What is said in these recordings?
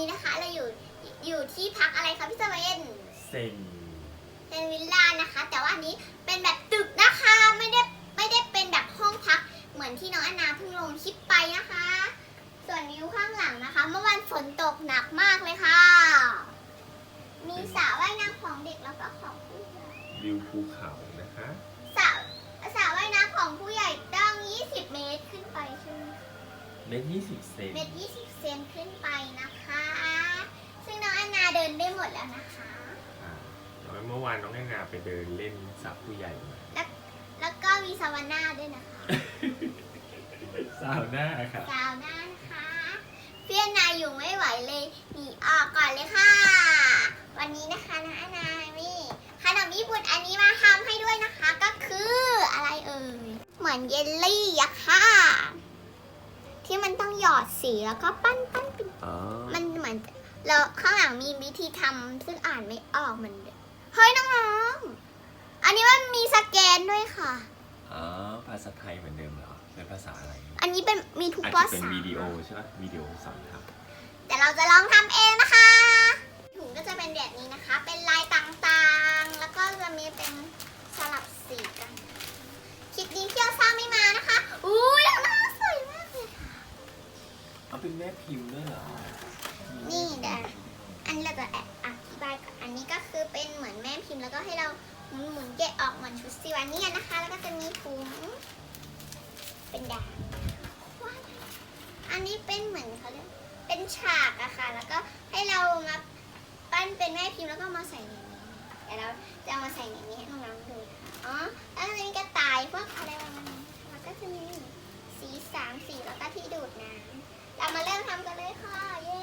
นี้นะคะเราอยู่อยู่ที่พักอะไรคะพี่เซเว่นเซ็นเป็นวิลล่านะคะ แต่ว่าอันนี้เป็นแบบตึกนะคะไม่ได้ไม่ได้เป็นแบบห้องพักเหมือนที่น้องอนาเพิ่งลงคลิปไปนะคะ ส่วนวิวข้างหลังนะคะ เมื่อวานฝนตกหนักมากเลยค่ะ มีสระว่ายน้ำของเด็กแล้วก็ของผู้ใหญ่วิวภูเขานะคะสระสระว่ายน้ำของผู้ใหญ่ต้อง20 เมตรขึ้นไปใช่ไหม เมตรยี่สิบเซนเมตร20เซนขึ้นไปนะคะ ซึ่งน้องอนาเดินได้หมดแล้วนะคะ อ่าแล้วเมื่อวานน้องแอนนาไปเดินเล่นสระผู้ใหญ่มาแล้วก็มีซาวาน่าด้วยนะคะสาวหน้าค่ะซาวน่านะคะเพี้ยนนายอยู่ไม่ไหวเลยหนีออกก่อนเลยค่ะ วันนี้นะคะน้องอนามีขนมญี่ปุ่นอันนี้มาทำให้ด้วยนะคะ ก็คืออะไรเอ่ยเหมือนเยลลี่อะค่ะ ที่มันต้องหยอดสีแล้วก็ปั้นปั้นเป็นอ๋อมันเหมือนแล้วข้างหลังมีวิธีทำซึ่งอ่านไม่ออกเหมันเฮ้ยน้องๆ อันนี้มันมีสแกนด้วยค่ะ อ๋อภาษาไทยเหมือนเดิมเหรอเป็นภาษาอะไรอันนี้เป็นมีทุกอาจภาจะเป็นษาวิดีโอใช่ไหมวิดีโอสอนทแต่เราจะลองทำเองนะคะถุงก็จะเป็นแบบนี้นะคะ เป็นลายต่างๆ แล้วก็จะมีเป็นสลับสีกันคลิปนี้เที่ยวสร้างไม่มานะคะอุ้ยน่าสวยมากเลยค่ะำเอาเป็นแม่พิมพ์ด้วยเหรอ นี่เดี๋ยวอันนี้เราจะอธิบายก่อนอันนี้ก็คือเป็นเหมือนแม่พิมพ์แล้วก็ให้เราหมุนหมุนๆแกะออกเหมือนชุดซิ วานียนะคะ แล้วก็จะมีถุงเป็นดาบว้าวอันนี้เป็นเหมือนเขาเรียกเป็นฉากอะค่ะ แล้วก็ให้เรามาปั้นเป็นแม่พิมพ์แล้วก็มาใส่ในนี้เดี๋ยวเราจะเอามาใส่ในนี้ให้น้องๆดูอ๋อแล้วก็จะมีกระต่ายพวกอะไรประมาณนี้นแล้วก็จะมีสีสามสีแล้วก็ที่ดูดน้ำเรามาเริ่มทำกันเลยค่ะเย้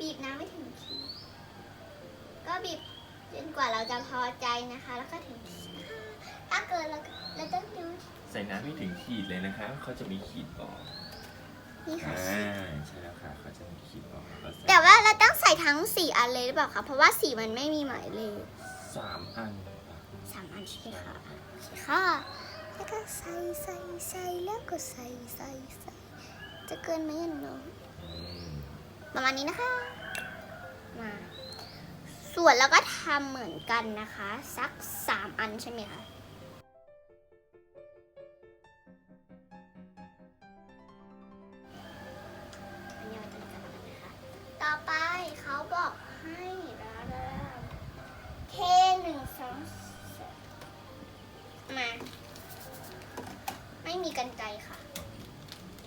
บีบน้ำไม่ถึงทีก็บีบ จนกว่าเราจะพอใจนะคะ แล้วก็ถึงทีค่ะถ้าเกิดเราเราต้องดูใส่น้ำไม่ถึงขีดเลยนะคะเขาจะมีขีดบอกนี่ค่ะ อ่าใช่แล้วค่ะเขาจะมีขีดบอกเราใส่แต่ว่าเราต้องใส่ทั้งสี่อันเลยหรือเปล่าคะ เพราะว่าสีมันไม่มีหมายเลขสามอันสามอันใช่ไหมคะใช่ค่ะ แล้วก็ใส่ใส่ใส่แล้วก็ใส่ใส่ใส่จะเกินไหมอะน้องอืมประมาณนี้นะคะ มา ส่วนแล้วก็ทำเหมือนกันนะคะ สักสามอันใช่ไหมคะอันนี้เราจะจับกันนะคะต่อไปเขาบอกให้เราเทหนึ่งสองสามมา ไม่มีกันไกรค่ะ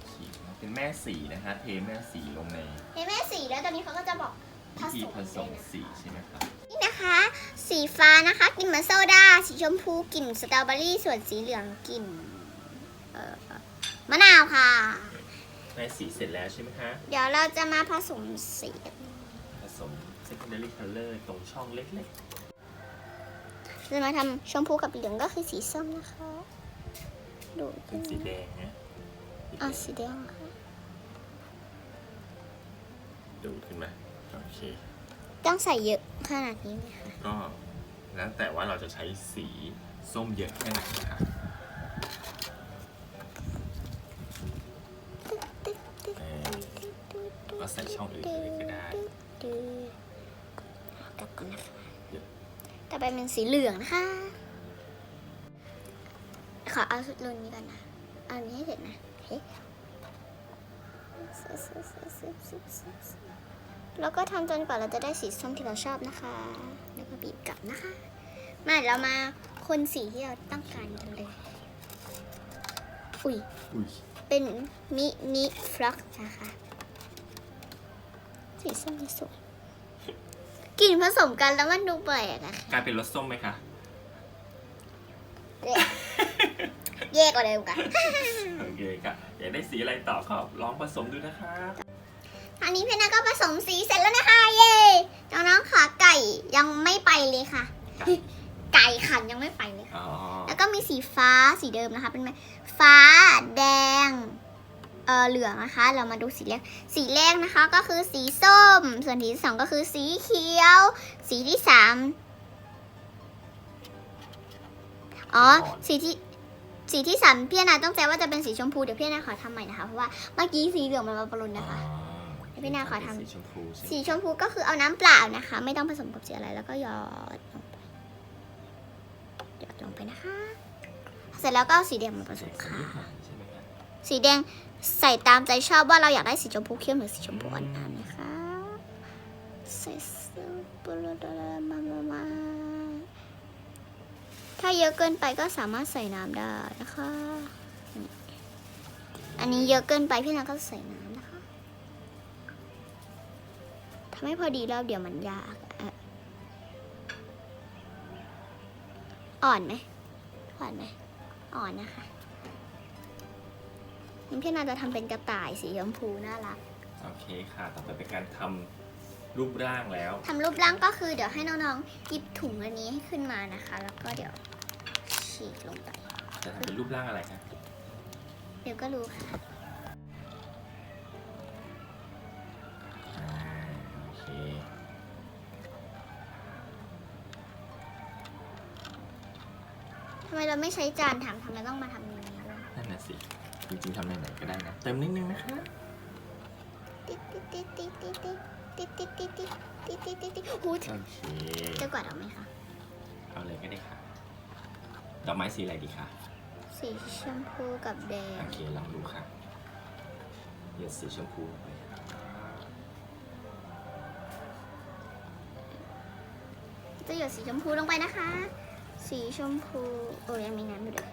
ขีดนะเป็นแม่สีนะคะ เทแม่สีลงในเห็นไหมสีแล้วตอนนี้เขาก็จะบอก ผวิธีสมผสมด้วยนะสีใช่ไหมครับนี่นะคะ สีฟ้านะคะกลิ่นเหมือนโซดา สีชมพูกลิ่นสตรอเบอรี่ ส่วนสีเหลืองกลิ่นเอ่อมะนาวค่ะแม่สีเสร็จแล้วใช่ไหมคะเดี๋ยวเราจะมาผสมสีกันผสม secondary color ตรงช่องเล็กจะมาทำชมพูกับเหลืองก็คือสีส้มนะคะดูๆ เป็นสีแดงนะอะสีแดงค่ะ ดูดขึ้นมาโอเค ต้องใส่เยอะขนาดนี้ไหมคะก็แล้วแต่ว่าเราจะใช้สีส้มเยอะแค่ไหนนะคะเออก็ใส่ช่องอื่นเลยก็ได้ดูกลับก่อนนะคะต่อไปเป็นสีเหลืองนะคะขอเอาสุดรุ่นนี้ก่อนนะเอาอันนี้ให้เสร็จนะโอเค แล้วก็ทำจนกว่าเราจะได้สีส้มที่เราชอบนะคะ แล้วก็บีบกลับนะคะ มาเรามาคนสีที่เราต้องการกันเลย อุ้ย อุ้ย เป็นมินิฟล็อกนะคะ สีส้มที่สวยกลิ่นผสมกันแล้วมันดูแปลกอะค่ะกลายเป็นรสส้มไหมคะ แยกแย่กว่าเดิมกันโอเคค่ะอยากได้สีอะไรต่อก็ลองผสมดูนะคะอั นนี้เพนนาก็ผสมสีเสร็จแล้วนะคะ เย่น้องๆขาไก่ยังไม่ไปเลยค่ะไก่ไก่ขันยังไม่ไปเลยค่ะ อ๋อแล้วก็มีสีฟ้าสีเดิมนะคะ เป็นแบบฟ้าแดง เออเหลืองนะคะ เรามาดูสีแรก สีแรกนะคะก็คือสีส้ม ส่วนสีที่สองก็คือสีเขียว สีที่สามอ๋อ สีที่สีสีที่สามพี่นาต้องใจว่าจะเป็นสีชมพู เดี๋ยวพี่นาขอทำใหม่นะคะ เพราะว่าเมื่อกี้สีเหลืองมันมาปรุนนะคะ พี่นาขอทำ สีชมพูใช่ไหมสีชมพูก็คือเอาน้ำเปล่านะคะ ไม่ต้องผสมกับสีอะไรแล้วก็หยอดลงไปหยอดลงไปนะคะ เสร็จแล้วก็เอาสีแดงมาผสมค่ะ ใช่ไหมครับสีแดงใส่ตามใจชอบว่าเราอยากได้สีชมพูเข้มหรือสีชมพูอ่อนๆนะคะใส่สูปลดมามามาถ้าเยอะเกินไปก็สามารถใส่น้ำได้นะคะนี่อันนี้เยอะเกินไปพี่นาก็ใส่น้ำ ทำให้พอดีแล้วเดี๋ยวมันยากอะอ่อนไหมอ่อนไหมอ่อนนะคะนี่พี่นาจะทำเป็นกระต่ายสีชมพูน่ารัก โอเคค่ะ ต่อไปเป็นการทำรูปร่างแล้วทำรูปร่างก็คือเดี๋ยวให้น้องๆหยิบถุงอันนี้ให้ขึ้นมานะคะ แล้วก็เดี๋ยวฉีกลงไป จะทำเป็นรูปร่างอะไรครับเดี๋ยวก็รู้ค่ะ ไมเราไม่ใช้จานทำทำไมต้องมาทำอย่างนี้ด้วยนั่นน่ะสิ จริงๆทำในไหนก็ได้นะ เติมนิดนึงนะคะ ติ๊ดติ๊ดติ๊ดติ๊ดติ๊ดติ๊ดติ๊ดติ๊ดติ๊ดติ๊ดติ๊ดติ๊ดติ๊ดติ๊ดหูโอเค จะกวาดเอาไหมคะ เอาเลยก็ได้ค่ะ ดอกไม้สีอะไรดีคะ สีชมพูกับแดง โอเค ลองดูค่ะหยดสีชมพูลงไปจะหยดสีชมพูลงไปนะคะ สีชมพู โอ้ยังมีน้ำอยู่เลย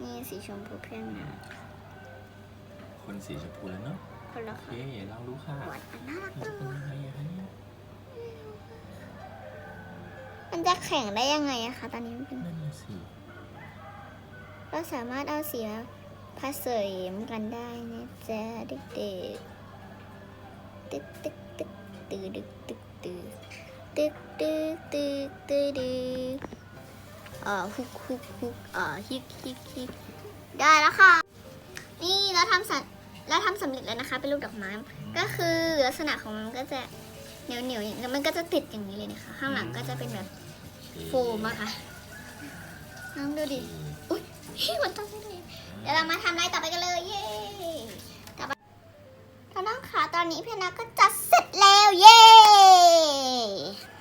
นี่สีชมพูเพื่อนนะคนสีชมพูแล้วเนาะคนละโอเคค่ะลองดูค่ะหวานอันน่ารักมันจัจะงเป็นยังไงอะคะเนี่ยมันจะแข็งได้ยังไงอะคะตอนนี้มันเป็นนั่นน่ะสิเราสามารถเอาสีมาผสมกันได้นะจ๊ะเด็กๆตึ๊กตึ๊กตึ๊กตื้อดึกตึ๊ก ตื้อตึ๊กตึ๊กตึ๊กตึกอ่าฮุกฮุกฮุกอ่าฮิกฮิกฮิกได้แล้วค่ะ นี่เราทำสัเราทำสำเร็จแล้วนะคะ เป็นรูปดอกไม้ ก็คือลักษณะของมันก็จะเหนียวเหนียวอย่างแล้มันก็จะติดอย่างนี้เลยนะคะ ข้างหลังก็จะเป็นแบบโฟมอะค่ะน้องดูดิ อุ้ยมันต้องด้เลยเดี๋ยวเรามาทำอะไรต่อไปกันเลยเย้ต่อไปน้องๆค่ะตอนนี้พี่นาก็จัดเสร็จแล้วเย้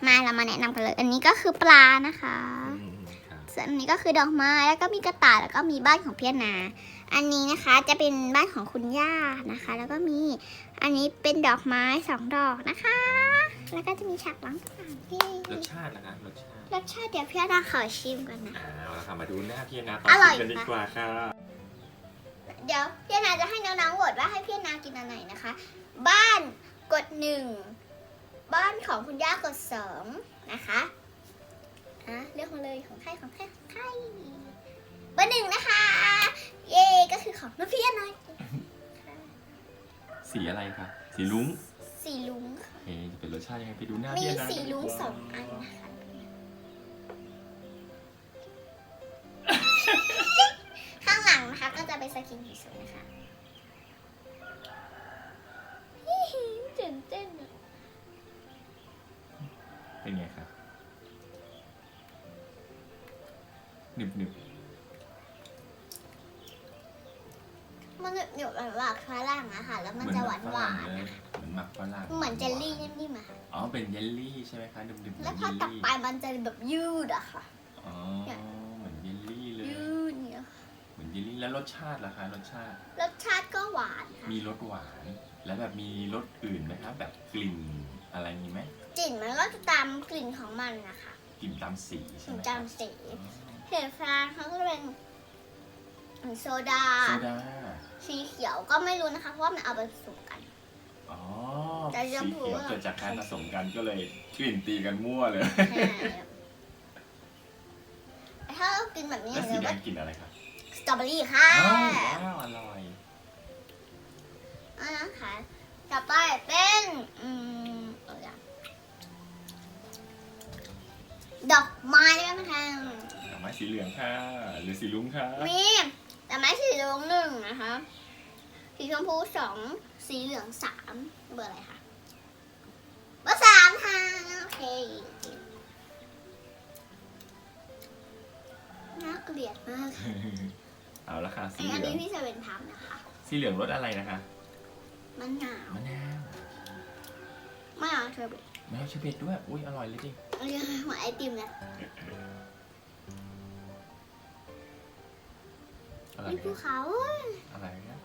มาเรามาแนะนำกันเลย อันนี้ก็คือปลานะคะ อืมครับส่วนอันนี้ก็คือดอกไม้แล้วก็มีกระต่ายแล้วก็มีบ้านของพี่นา อันนี้นะคะจะเป็นบ้านของคุณย่านะคะ แล้วก็มีอันนี้เป็นดอกไม้สองดอกนะคะ แล้วก็จะมีฉากหลังต่างๆเย้รสชาตินะคะรสชาติรสชาติเดี๋ยวพี่นาขอชิมก่อนนะ เอาละค่ะมาดูหน้าพี่นาตออนร่อยชิมกันดีกว่าค่ะเดี๋ยวพี่นาจะให้น้องๆโหวตว่าให้พี่นากินอันไหนนะคะ บ้านกดหนึ่ง บ้านของคุณย่ากดสองนะคะอะเลือกมาเลยของใครของใครของใครเบอร์หนึ่งนะคะ เย่ก็คือของน้องพี่น้อยสีอะไรคะสีลุ้งสีลุงค่ะเอ๊ะจะเป็นรสชาติยังไงไปดูหน้ามีพี่นาสีลุงกันดีกว่าสองอันนะคะข้างหลังนะคะก็จะเป็นสกินสวยๆนะคะ เป็นไงคะหนึบหนึบมันเหนียวหวานๆฝรั่งอะค่ะ แล้วมันจะหวานหวานๆเลอะยเหมือนหมักฝรั่งเหมือนเจลลี่นิ่มๆอะค่ะอ๋อเป็นเยลลี่ใช่ไหมคะหนึบหนึบแล้วพอตักไปมันจะแบบยืดอะค่ะอ๋อเหมือนเยลลี่เลยยืดเนี่ยค่ะเหมือนเยลลี่แล้วรสชาติล่ะคะรสชาติ รสชาติก็หวานค่ะมีรสหวาน แล้วแบบมีรสอื่นไหมคะแบบกลิ่นอะไรมีไหม กลิ่นมันก็จะตามกลิ่นของมันนะคะกลิ่นตามสีกใช่ลิ่ไหนมตามสีอ๋อเห็ดฟางเขาก็จะเป็นโซดา โซดาสีเขียวก็ไม่รู้นะคะเพราะว่ามันเอาไปผสมกัน อ๋อแต่สีชมพูเขียวอะเกิดจากการผสมกันก็เลยกลิ่นตีกันมั่วเลย ใช่แต่ถ้าเรากินแบบนี้อแล้วย่างสีเดียวแดก็งกลิ่นอะไรครับสตรอเบอรี่ค่ะ อ้าวว้าวอร่อย อันนั้นค่ะต่อไปเป็น อืม ดอกไม้ได้ไหมคะดอกไม้สีเหลืองค่ะ หรือสีลุ้งค่ะมีดอกไม้สีเหลืองหนึ่งนะคะ สีชมพูสองสีเหลืองสามเบอร์อะไรคะเบอร์สามค่ะโอเคเกลียดมากเอาละค่ะสีอันเหลืนี้องพี่เซเว่นทำนะคะ สีเหลืองรสอะไรนะคะมะนาวมะนาวมะนาวเชอร์เบตมะนาวเชอร์เบตด้วยอุ้ยอร่อยเลยจริง อันนี้เหมือนไอติมเนี่ยอร่อยนี่ไหมภูเขาอร่อยไหมคะ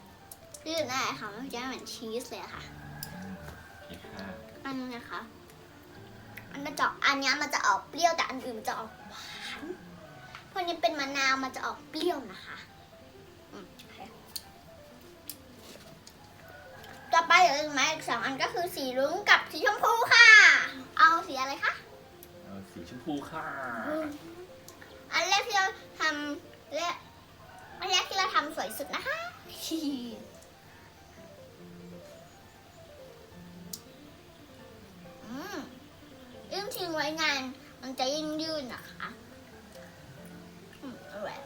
คือได้ค่ะมันจะเหมือนชีสเลยอะค่ะโอเคค่ะอันนี้นะคะอันมันจะอันเนี้ยมันจะออกเปรี้ยวแต่อันอื่นมันจะออกหวานเพราะนี้เป็นมะนาวมันจะออกเปรี้ยวนะคะอืมโอเคต่อไปเหลืออีกไหมอีกสองอันก็คือสีรุ้งกับสีชมพูค่ะ เอาสีอะไรคะเอา สีชมพูค่ะ อันแรกที่เราทำและอันแรกที่เราทำสวยสุดนะคะยิ่งทิ้งไว้งาน มันจะยิ่งยืดนะคะอร่อย